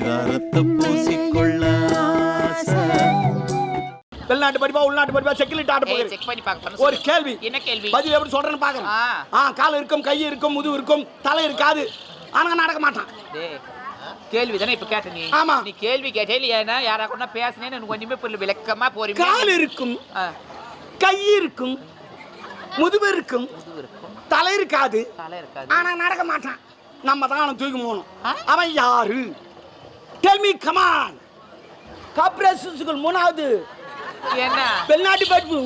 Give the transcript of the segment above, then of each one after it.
பரிதாரத்தை பூசிக்கொள்ள ஆசை. வெளிநாட்டு படிப்பா உள்நாட்டு படிப்பா செக்கிலிட்டு ஆட்ட ஏய் போகிறேன். செக் பண்ணி பார்க்க ஒரு கேள்வி. என்ன கேள்வி? பதில் எப்படி சொல்றேன்னு பாக்குறேன். ஆ. கால் இருக்கும் கை இருக்கும் முதுகு இருக்கும் தலை இருக்காது. ஆனா நடக்க மாட்டான். கேள்வி தானே இப்ப கேட்ட நீ. ஆமா. நீ கேள்வி கேட்டே இல்லையா யாரா கூட பேசினேன்னு எனக்கு ஒண்ணுமே புரியல. விளக்கமா போறீங்க கால் இருக்கும் கை இருக்கும் முதுகு இருக்கும் தலை இருக்காது. தலை இருக்காது. ஆனா நடக்க மாட்டான். நம்ம தான் அவனை தூக்கி போகணும்? அவன் யாரு? டெல் மீ கமான் கார்பரேஷன்ஸ்கள் மூணாவது. என்ன? வெளிநாட்டு படிப்பு.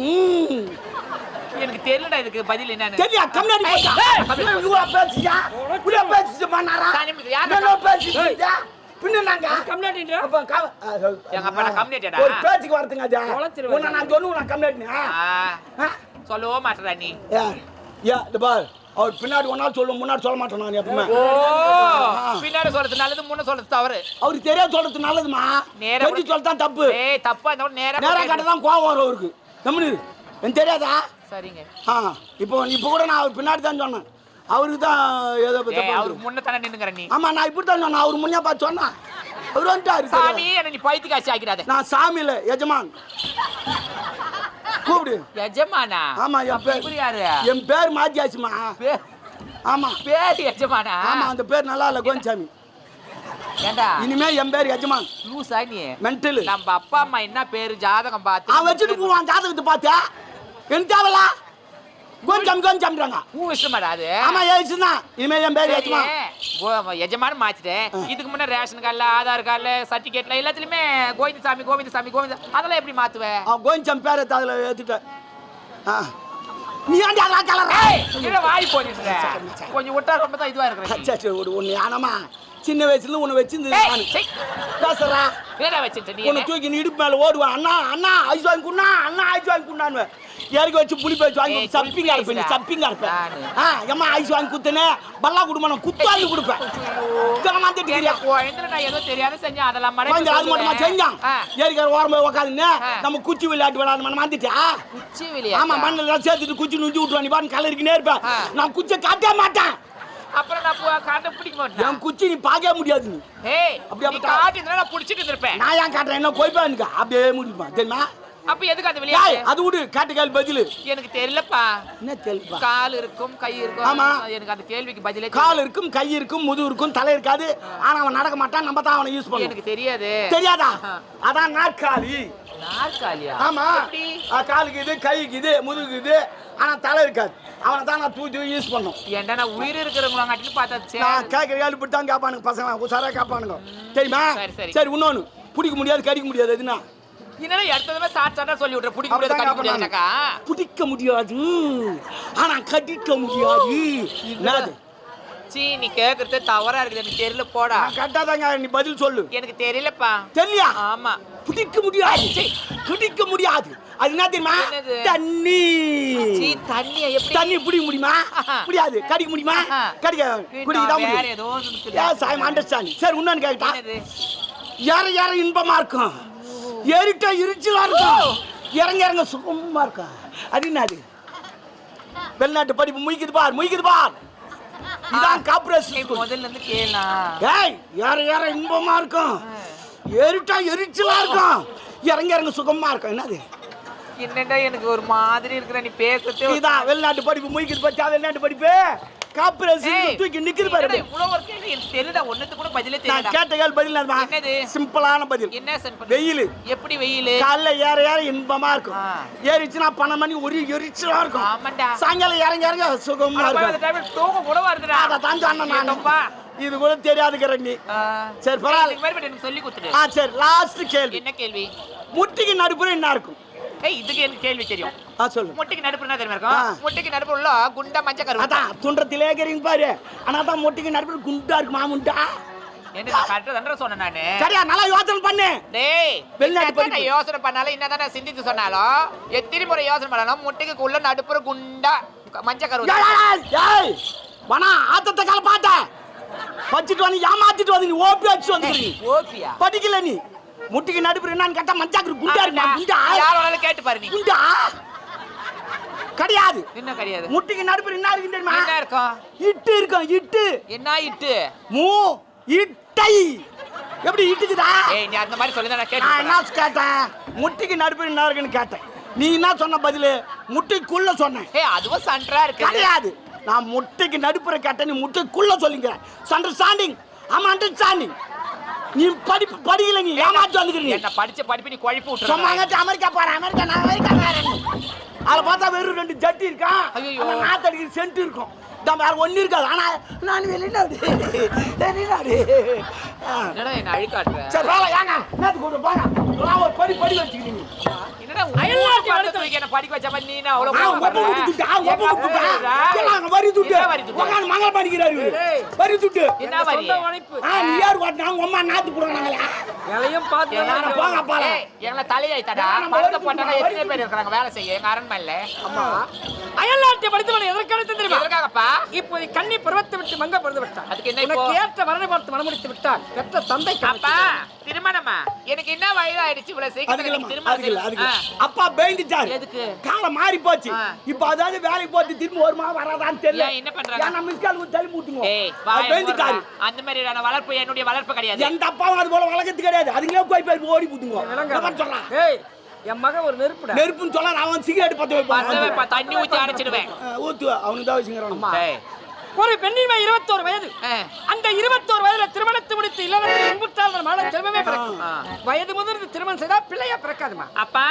எனக்கு தெரியலடா இதுக்கு பதில் என்னன்னு. தெரியா? கம்னாடி போச்சா? இவ்வளோ பேசியா இவ்வளோ பேசிச்சு பண்ணாரா யார் பேசிச்சு பின்ன நாங்க கம்னாடின்ற? அப்ப க- எங்க அப்பா நான் கம்னாடியாடா? ஒரு பேச்சுக்கு வரதுங்க. உன்னை நான் சொன்னு நான் கம்னாடினா சொல்லவோ மாட்டடா நீ. யா இந்த பார். அவர் பின்னாடி நாள் சொல்லும் முன்னாடி சொல்ல மாட்டேன் நான் எப்பவுமே. ஓ. சொல்றது நல்லது முன்ன சொல்றது தவறு. அவருக்கு தெரியாது சொல்றது நல்லதுமா? நேரா எப்படி சொல்லத்தான் தப்பு? ஏய் தப்பா இருந்தா கூட நேரா நேரா கட்ட தான் கோவம் வரும் அவருக்கு. நம்மளு எனக்கு தெரியாதா? சரிங்க. ஆ இப்போ இப்போ கூட நான் அவர் பின்னாடி தான் சொன்னேன். அவருக்கு தான் ஏதோ அவருக்கு முன்ன தானே நின்னுங்கற நீ. ஆமா நான் இப்படி தான் சொன்னேன் அவர் முன்னே பார்த்து சொன்னேன். அவர் வந்துட்டாரு சாமி என்ன நீ பைத்து காட்சி ஆக்கிடாத. நான் சாமியில எஜமான். கூப்பிடு. எஜமானா? ஆமா என் பேர் யாரு? என் பேர் மாத்தியாச்சுமா ஆமா. பேர் எஜமானா? ஆமா அந்த பேர் நல்லா இல்ல கோவிந்தசாமி. ஏண்டா? இனிமே என் பேர் எஜமான். லூசா நீ. மென்டல். நம்ம அப்பா அம்மா என்ன பேரு ஜாதகம் பார்த்து அவன் வச்சுட்டு போவான் ஜாதகத்தை பார்த்தியா எனக்கு தேவையில்ல. கோவிந்தசாமி கோவிந்தசாமிறாங்க ஊ விஷயமாடா அது. ஆமா ஏசுனா இனிமே என் பேர் எஜமான். எஜமானு மாத்திட்டேன். இதுக்கு முன்ன ரேஷன் கார்டுல ஆதார் கார்டுல சர்டிபிகேட்ல எல்லாத்துலயுமே கோவிந்தசாமி கோவிந்தசாமி கோவிந்த அதெல்லாம் எப்படி மாத்துவ? அவன் கோவிந்தசாமி பேரை அதில் ஏத்துட்டேன் ஆ. நீ ஏன்டா ஏய், கீழே வாய் போனிட்டு கொஞ்சம் விட்டா ரொம்ப தான் இதுவா இருக்கிறேன் சரி ஒரு ஒன்று ஆனமா சின்ன வயசுல உன்னை வச்சிருந்து ஏய், நானு. சீ. பேசுறா. என்னடா வச்சிட்ட நீ உன்னை? தூக்கி இடுப்பு மேல ஓடுவான் அண்ணா அண்ணா ஐஸ் வாங்கி குண்ணா அண்ணா ஐஸ் வாங்கி குண்ணான்னு இறக்கி வச்சு புளி பேச்சு வாங்கி சப்பிங்க இருப்பேன். சப்பிங்க இருப்பேன். ஆ எம்மா ஐஸ் வாங்கி குத்துனே பல்லா குடும்பம் நான் குத்தாங்கி கொடுப்பேன் இதெல்லாம் நான் ஏதோ தெரியாத செஞ்சேன். அதெல்லாம் அது மட்டுமா செஞ்சான். ஏறிக்கிற ஓரம் போய் உக்காந்துன்னு ஆ. நம்ம குச்சி விளையாட்டு விளையாடு மாத்திட்டா குச்சி ஆமா? மண்ணில் சேர்த்துட்டு குச்சி நுஞ்சி விட்டுருவான் நீ பாட்டு கலரிக்கினே இருப்பேன். நான் குச்சியை காட்டவே மாட்டேன். அப்புறம் நான் காட்ட பிடிக்க மாட்டேன்? என் குச்சி நீ பார்க்கவே முடியாது நீ. ஏய் அப்படியே நீ அப்படி- காட்டினா நான் புடிச்சிட்டு இருப்பேன். நான் ஏன் காட்டுறேன்? என்ன கோய்ப்பா எனக்கு? அப்படியே முடியுமா தெரியுமா? அப்ப எதுக்கு அந்த ஏய், விளையாட்டு அது விடு கேட்ட கேள்வி பதில். எனக்கு தெரியலப்பா. என்ன கேள்விப்பா கால் இருக்கும் கை இருக்கும். ஆமா. எனக்கு அந்த கேள்விக்கு பதிலே கால் இருக்கும் கை இருக்கும் முதுகு இருக்கும் தலை இருக்காது. ஆனா அவன் நடக்க மாட்டான் நம்ம தான் அவனை யூஸ் தெரியல. பண்ணுவோம் எனக்கு தெரியாது. தெரியாதா. அதான் நாற்காலி. நாற்காலியா? ஆமா. காலுக்கு இது கைக்கு இது முதுகுக்கு இது. ஆனா தலை இருக்காது. அவனை தான் நான் தூக்கி யூஸ் பண்ணும். ஏன்டா நான் உயிர் இருக்கிறவங்கள காட்டின்னு பார்த்தா. நான் கேட்குற கேள்வி இப்படி தான் கேட்பானுங்க பசங்க உசாரா கேட்பானுங்க தெரியுமா? சரி, இன்னொன்னு. பிடிக்க முடியாது கடிக்க முடியாது எதுனா? என்னடா எடுத்ததுமே சாட் சாட்டா சொல்லி விட்ற பிடிக்க முடியாது கடிக்க முடியாதுனாக்கா. பிடிக்க முடியாது. ஆனா கடிக்க முடியாது. என்னது? சீ நீ கேக்குறது தவறா இருக்குது. எனக்கு தெரியல போடா. நான் கரெக்டாதாங்க நீ பதில் சொல்லு. எனக்கு தெரியலப்பா. தெரியலையா? ஆமா. பிடிக்க முடியாது. பிடிக்க முடியாது. அது என்ன தெரியுமா? தண்ணி. எப்படி? தண்ணி பிடிக்க முடியுமா. முடியாது. கடிக்க முடியுமா. கடிக்க குடிக்க தான் வேற முடியும். ஐ அண்டர்ஸ்டாண்டிங் சரி இன்னொன்னு கேட்டா ஏற ஏற இன்பமா இருக்கும்? ஏறிட்ட இருச்சலா இருக்கும் இறங்க இறங்க சுகமா இருக்கும் அது என்னது? வெளிநாட்டு படிப்பு முய்க்குது பார் முய்க்குது பார். இதான் கார்பரேஷன் முதல்ல இருந்து கேளா. ஏய் ஏற ஏற இன்பமா இருக்கும்? ஏறிட்டா எரிச்சலா இருக்கும்? இறங்க இறங்க சுகமா இருக்கும். என்னது? என்னடா எனக்கு ஒரு மாதிரி இருக்கிற நீ பேசுறது இதான் வெளிநாட்டு படிப்பு முய்க்குது பச்சா வெளிநாட்டு படிப்பு? கார்பரேஷன் தூக்கி நிக்குது பாரு. இவ்வளவு ஒரு கேள்வி எனக்கு தெரியல ஒண்ணுத்து கூட பதிலே நான் தெரியல கேட்ட கேள்வி பதில் என்னதுமா? என்னது? சிம்பிளான பதில். என்ன வெயில். எப்படி வெயில்? காலைல ஏற ஏற இன்பமா இருக்கும். ஆ. ஏறிச்சுன்னா பன்னெண்டு மணி ஒரு எரிச்சலா இருக்கும். ஆமாண்டா. சாயங்காலம் இறங்க இறங்க சுகமா இருக்கும். தூக்கம் கூட வருதுடா. அதை தான் சொன்னேன் நான்? இது கூட தெரியாதுக்கிற நீ. சரி பரவாயில்ல. எனக்கு சொல்லி கொடுத்துடு. ஆ சரி லாஸ்ட் கேள்வி. என்ன கேள்வி? முட்டிக்கு நடுப்புற என்ன இருக்கும்? ஏய் இதுக்கு எனக்கு கேள்வி தெரியும். ஆ சொல்லு. முட்டைக்கு நடுப்புல என்ன தெரியுமா. இருக்கும்? முட்டைக்கு நடுப்புல உள்ள குண்டா மஞ்சள் கருவு அதான் பாரு. ஆனா தான் முட்டிக்கு குண்டா இருக்கு மாமுண்டா. என்ன சொன்னேன் நானு? சரியா நல்லா யோசனை பண்ணு. டேய் வெளிநாட்டு. யோசனை பண்ணாலும் என்னதான் சிந்தித்து சொன்னாலும் எத்தனை முறை யோசனை பண்ணாலும் முட்டைக்கு உள்ள நடுப்புற குண்டா மஞ்சள் கருவு ஏய், வனா ஆத்தத்தை கால பாட்ட படிச்சுட்டு வந்து ஏமாத்திட்டு வந்து நீ ஓபி அடிச்சு வந்து நீ. ஓபியா படிக்கல நீ. முட்டிக்கு நடுப்புற என்னன்னு கேட்டா மஞ்சாக்கு குண்டா இருக்குமா? குண்டா? யார் வேணாலும் கேட்டு பாரு நீ. குண்டா? கிடையாது. என்ன கிடையாது? முட்டிக்கு நடுப்புற என்ன இருக்கு தெரியுமா? என்ன இருக்கும்? இட்டு இருக்கும் இட்டு. என்ன இட்டு? மூ இட்டை. எப்படி இட்டுக்குதா? ஏய் நீ அந்த மாதிரி சொல்லி நான் நான் என்ன கேட்டு கேட்டேன்? முட்டிக்கு நடுப்பு என்ன இருக்குன்னு கேட்டேன். நீ என்ன சொன்ன பதிலு? முட்டிக்குள்ள சொன்னேன். ஏய் அதுவும் சண்டரா இருக்கு கிடையாது. நான் முட்டைக்கு நடுப்புற கேட்டேன் நீ முட்டைக்குள்ள சொல்லிங்க அண்டர்ஸ்டாண்டிங் ஆமா அண்டர்ஸ்டாண்டிங் நீ படிப்பு படிக்கல நீ ஏமாற்றி வந்துக்கிற நீ. என்ன படிச்ச படிப்பு நீ குழப்பி விட்டுறாங்க அமெரிக்கா போறேன் அமெரிக்கா நான் அமெரிக்கா போறேன். அதில் பார்த்தா வெறும் ரெண்டு ஜட்டி இருக்கா. அந்த நாத்தடிக்கிற சென்ட் இருக்கும். இந்த வேற ஒண்ணு இருக்காது. ஆனா நான் வெளிநாடு வெளிநாடு ஆ. என்னடா என்ன அழுக்காட்டுற? சரி வேலை ஏங்க. நேற்று கொண்டு போங்க. நான் ஒரு படி படி வச்சுக்கிறீங்க படிக்க வச்ச மாதிரி நீ அவ்வளவு வரி துட்டு. மங்கள பண்ணிக்கிறாரு இவரு. வரி துட்டு. என்ன வரி? நீ யார் அம்மா நாத்து போடுறாங்களா? இலையும் பார்த்து நானு போங்க அப்பால. எங்களை தலையாயிட்டடா படத்தை வரி போட்டாங்க துட்டு, எத்தனை பேர் இருக்கிறாங்க? வேலை செய்ய எங்க அரண்மனையில? அயல்நாட்டை படித்தவன் இப்போது கண்ணி பருவத்தை விட்டு மங்க பிறந்து விட்டான் அதுக்கு என்ன இப்போ? உனக்கு ஏற்ற வரனை பார்த்து மனமுடித்து விட்டான் பெற்ற தந்தை அப்பா திருமணமா எனக்கு என்ன வயதாயிடுச்சு இவ்வளவு சீக்கிரம் திருமணம். அப்பா பயந்துட்டாரு. எதுக்கு? காலம் மாறி போச்சு. இப்ப அதாவது வேலைக்கு போட்டு திரும்பி வருமா வராதான்னு தெரியல என்ன பண்றாங்க? நம்ம இஸ்கால் ஊத்தி தள்ளி மூட்டுங்க பயந்துட்டாரு. அந்த மாதிரியான வளர்ப்பு என்னுடைய வளர்ப்பு கிடையாது எந்த அப்பாவும் அது போல வளர்க்கறது கிடையாது அதுங்களே போய் போய் ஓடி புட்டுங்க சொல்றான் என் மகன் ஒரு நெருப்புடா. நெருப்புன்னு சொல்ல அவன் சிகரெட் பத்த பத்த வைப்பான். வைப்பா, தண்ணி ஊத்தி அரைச்சிடுவேன். ஊத்து அவனுக்கு தான் வச்சுக்கிறான் டேய், ஒரு பெண்ணின் வயது இருபத்தோரு வயது. அந்த இருபத்தோரு வயதுல திருமணத்தை முடித்து இல்லறத்தில் இன்புற்றால் செல்வமே பிறக்கும். வயது முதிர்ந்து திருமணம் செய்தா பிள்ளையா பிறக்காதுமா? அப்பா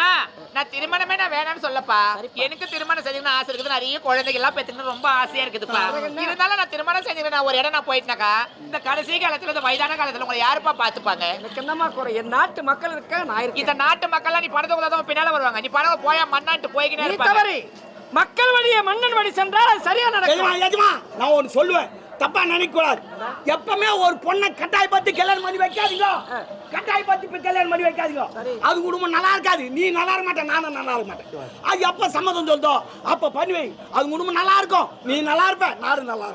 நான் திருமணமே நான் வேணாம்னு சொல்லப்பா. எனக்கு திருமணம் செஞ்சுக்கணும் ஆசை இருக்குது நிறைய குழந்தைகள் எல்லாம் பெற்றுக்கணும் ரொம்ப ஆசையா இருக்குதுப்பா. இருந்தாலும் நான் திருமணம் செஞ்சுக்கிறேன். நான் ஒரு இடம் நான் போயிட்டேனாக்கா இந்த கடைசி காலத்துல இந்த வயதான காலத்துல உங்களை யாருப்பா பாத்துப்பாங்க எனக்கு என்னமா குறை? என் நாட்டு மக்கள் இருக்க? நான் இந்த நாட்டு மக்கள்லாம் நீ பணத்தை பின்னால வருவாங்க. நீ பணம் போயா மண்ணான்ட்டு போய்கினே நீ இருப்பாங்க. தவறி. மக்கள் வழியே மன்னன் வழி சென்றால் அது சரியா நடக்கும். எஜமா நான் ஒன்று சொல்லுவேன். தப்பா நினைக்க கூடாது எப்பவுமே ஒரு பொண்ணை கட்டாயப்படுத்தி கல்யாணம் பண்ணி வைக்காதீங்க. கட்டாயப்படுத்தி இப்ப கல்யாணம் பண்ணி வைக்காதீங்க. அது குடும்பம் நல்லா இருக்காது. நீ நல்லா இருக்க மாட்டேன் நானும் நல்லா இருக்க மாட்டேன். அது எப்ப சம்மதம் சொல்தோ அப்ப பண்ணி வை அது குடும்பம் நல்லா இருக்கும். நீ நல்லா இருப்ப நானும் நல்லா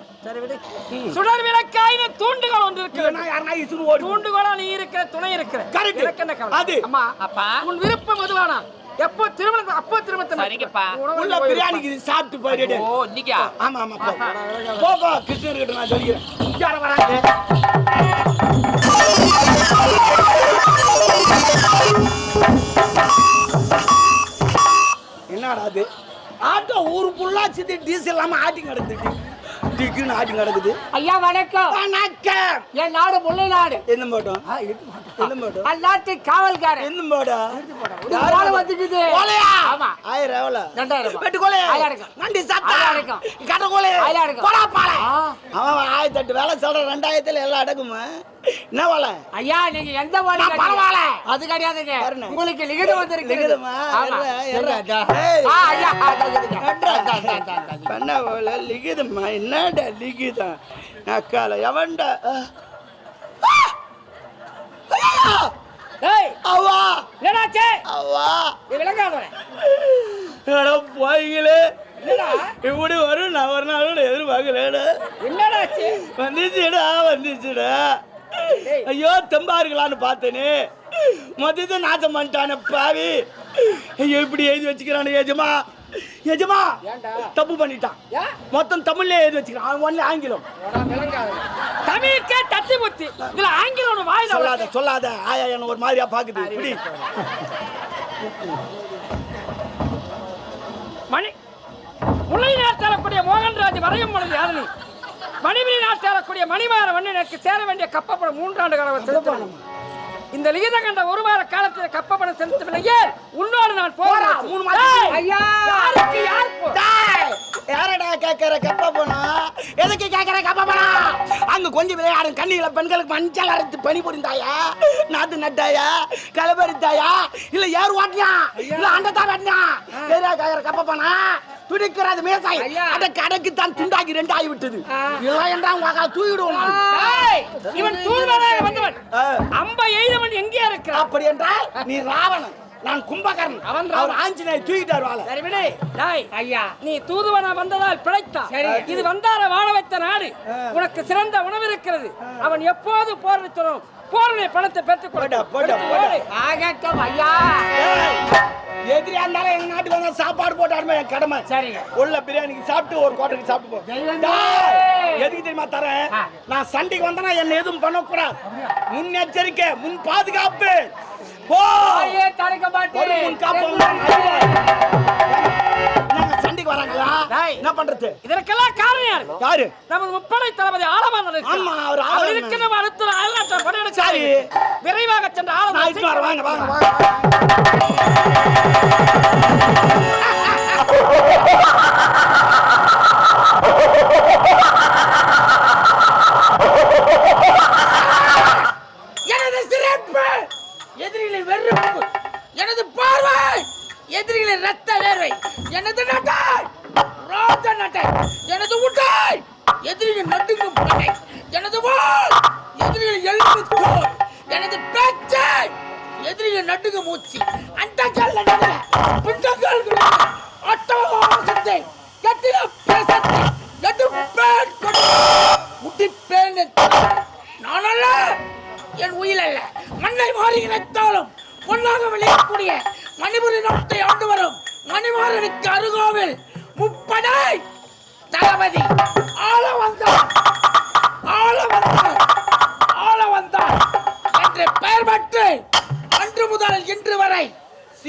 விடு. சுடர் விளக்காயின தூண்டுகோல் ஒன்று இருக்கு. இல்லைன்னா யாருன்னா இசுன்னு ஓடி தூண்டுகோலா நீ இருக்கிற துணை இருக்கிற. கவலை? அது. அம்மா அப்பா. உன் விருப்பம் எதுவானா? எப்போ திருமணம் அப்போ திருமணத்தை சரிங்கப்பா. உள்ள போய் பிரியாணிக்கு இது சாப்பிட்டு போயிடு. ஓ இன்னைக்கா? ஆமா ஆமா போ. போ போ. கிருஷ்ணர் கிட்ட நான் சொல்லிக்கிறேன். யார வராங்க. என்னடா அது ஆட்டோ ஊரு ஃபுல்லா சித்தி டீசல் இல்லாம ஆட்டி கிடக்குது டிக்குன்னு ஆட்டி கிடக்குது ஐயா வணக்கம். வணக்கம். என் நாடு முல்லை நாடு. என்ன போட்டோம் என்ன போட்டோம் அந்நாட்டு காவல்காரன். என்ன போட்டோம் ஒரு ஓலை வந்துக்குது. கோலையா? ஆமா. ஆயிரம் எவ்வளோ? ரெண்டாயிரம். ரூபாய். வெட்டு கோலை ஆயிரம். நண்டி சாத்தா? இருக்கும். கட்ட கோலை ஆயிரம். போடா பாலை. அவன் ஆயிரத்தி எட்டு வேலை சொல்ற ரெண்டாயிரத்துல எல்லாம் அடக்குமா? என்ன வேலை ஐயா நீங்க எந்த கேட்டீங்க? பரவாயில்ல. அது கிடையாதுங்க. உங்களுக்கு லிகிதம் வந்திருக்கு லிகிதமா? பண்ண போல என்னடா லிகிதம் அக்கால எவன்டா? அவ்வா. என்னடாச்சே அவ்வா. விளங்காதவனே. என்னடா? இப்படி வரும் நான் ஒரு நாள் எதிர்பார்க்கிறேன் என்னடாச்சு வந்துச்சுடா வந்துச்சுடா. ஐயோ தெம்பா இருக்கலான்னு பார்த்தேனே. மொத்தத்தை நாசம் பண்ணிட்டானே பாவி. ஐயோ இப்படி எழுதி வச்சுக்கிறானே எஜமா. எஜமா ஏன்டா? தப்பு பண்ணிட்டான்? மொத்தம் தமிழ்ல எழுதி வச்சுக்கிறான். ஒன்லி ஆங்கிலம். தமிழுக்கே தட்டி முத்தி இதுல ஆங்கிலம் ஒண்ணு வாய் சொல்லாத சொல்லாத. ஆயா என்ன ஒரு மாதிரியா பாக்குது. இப்படி. மணி. முல்லை நாட்டாளக்கூடிய மோகன்ராஜ் வரையும் பொழுது யாதனி மணிபிரி நாட்டாளக்கூடிய மணிமாற மன்னனுக்கு சேர வேண்டிய கப்பப்படம் மூன்றாண்டு காலம் செலுத்தணும் இந்த லிகித கண்ட ஒரு வார காலத்தில் கப்பப்படம் செலுத்தவில்லையே உன்னோடு நான் போறேன் மூணு மாசம். ஐயா! யாருக்கு யார் யாரடா கேட்கற கப்ப போனா எதுக்கு கேட்கற கப்ப போனா அங்க கொஞ்சம் விளையாடும் கண்ணிகளை பெண்களுக்கு மஞ்சள் அரைத்து பனி புரிந்தாயா? நாத்து நட்டாயா? கலபரித்தாயா இல்ல ஏர் ஓட்டியா? இல்ல அண்டத்தா வெட்டியா எதிரா கேட்கற கப்ப போனா துடிக்கிறது மேசாய். ஐயா. அடக்கு அடக்கு தான் துண்டாக்கி ரெண்டு ஆகி விட்டது இல்லை என்றால் உங்க தூக்கிடுவோம் இவன் தூதுவனாக வந்தவன். அம்ப எய்தவன் எங்கே இருக்கிறான்? அப்படி என்றால் நீ ராவணன். நான் கும்பகர்ணன். அவன் அவர் ஆஞ்சநேயர் தூக்கிட்டார் வாழ சரி விடு. டேய். ஐயா. நீ தூதுவனா வந்ததால் பிழைத்தான் சரி. இது வந்தார வாழ வைத்த நாடு உனக்கு சிறந்த உணவு இருக்கிறது அவன் எப்போது போரித்தனும் போரிலே பணத்தை பெற்றுக் போடா, போடா, போடா. ஆகட்டும் ஐயா. எதிரியா இருந்தாலும் எங்க நாட்டுக்கு வந்தா சாப்பாடு போட்டாருமே என் கடமை. சரிங்க உள்ள பிரியாணிக்கு சாப்பிட்டு ஒரு கோட்டைக்கு சாப்பிட்டு போ. எதுக்கு தெரியுமா தரேன்? நான் சண்டைக்கு வந்தனா என்ன எதுவும் பண்ணக்கூடாது. முன்னெச்சரிக்கை முன் பாதுகாப்பு. போ! தடுக்க மாட்டேன். சண்டைக்கு வராங்களா. என்ன பண்றது? இதற்கெல்லாம் காரணம் யாரு? யாரு? நமது முப்படை தளபதி ஆலமன்னன் ஆமா, அவர். அவர் இருக்க நம்ம அடுத்த அயல்நாட்டை படையெடுக்க சரி. விரைவாக சென்ற வரேன் வாங்க வாங்க வாங்க.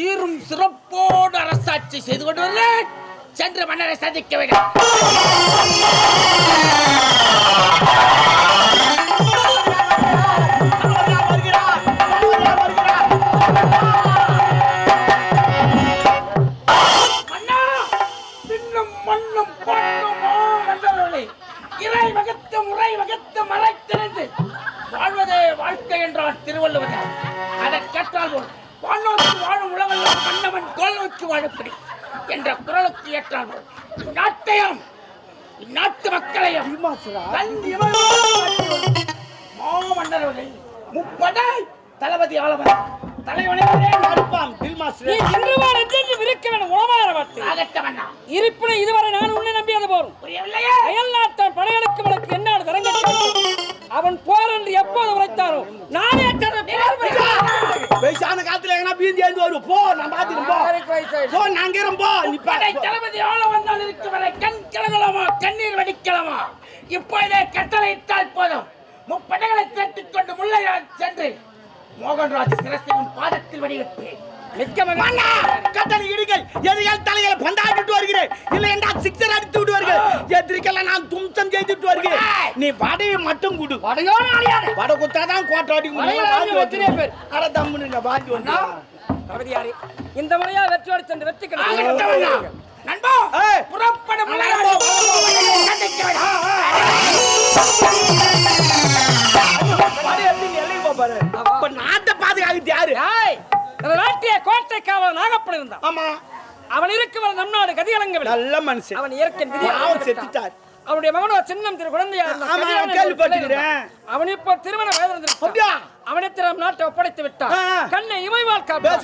சீரும் சிறப்போடு அரசாட்சி செய்து கொண்டு வருகிறேன். சென்று மன்னரை சந்திக்க வேண்டும். பின்னும் மண்ணும் இறை முறை வாழ்வதே வாழ்க்கை என்றான் திருவள்ளுவர். அதை கேட்டால் போல் வானோக்கி வாழும் கோல் நோக்கி வாழப்படி என்ற குரலுக்கு ஏற்றால் போல் இந்நாட்டையும் இந்நாட்டு மக்களையும் மாமன்னர்களே முப்படை தளபதி ஆளவன் இருப்பினும் இதுவரை நான் உன்னை நம்பியது போரும் புரியவில்லையே. அயல் நாட்டான் படையெடுக்கும் என்ன தரங்கட்டி அவன் போர் என்று எப்போது உரைத்தாரோ நானே. வயசான காலத்துல எங்கன்னா பீந்தி எழுந்து வரும் போ நான் பாத்துக்கிறேன் போ. போ நாங்க போ நீ படை தளபதி ஆள வந்தால் இருக்கும் வரை கண் கலங்கலாமா கண்ணீர் வடிக்கலாமா? இப்போதே கட்டளையிட்டால் போதும். முப்படைகளை திரட்டிக் கொண்டு முல்லையால் சென்று மோகன்ராஜ் சிரசின் பாதத்தில் வடிவெடுப்பேன் மன்னா கட்டளை இடுங்கள். எதிரிகள் தலைகளை பந்தாடிட்டு வருகிறேன் இல்லை என்றால் சிக்ஸர் அடித்து விடுவார்கள் எதிரிக்கெல்லாம் நான் தும்சம் செய்துட்டு வருகிறேன் நீ வடையை மட்டும் கொடு. வடையோ வடை குத்தாதான் கோட்டை அடிக்க வடையை முடியும். அட தம்முன்னு பாண்டி வந்தா தளபதியாரே இந்த முறையா வெற்றியோடு சென்று வெற்றி நண்பா. புறப்பட நாட்டை பாதுகாக்கிறது யாரு? நம்ம நாட்டிய கோட்டை காவல் நாகப்பன் இருந்தான். ஆமா. அவன் இருக்கும் நம் நாடு கதிகலங்கவில்லை நல்ல மனுஷன். அவன் இயற்கை விதி அவன் செத்துட்டார். அவனுடைய மகனோ சின்னம் திரு குழந்தையா கேள்விப்பட்டிருக்கிறேன். அவன் இப்போ திருமண வயது வந்திருக்கிறான். அப்படியா? அவனிடத்தில் நம் நாட்டை ஒப்படைத்து விட்டான். கண்ணை இமைவால் பேச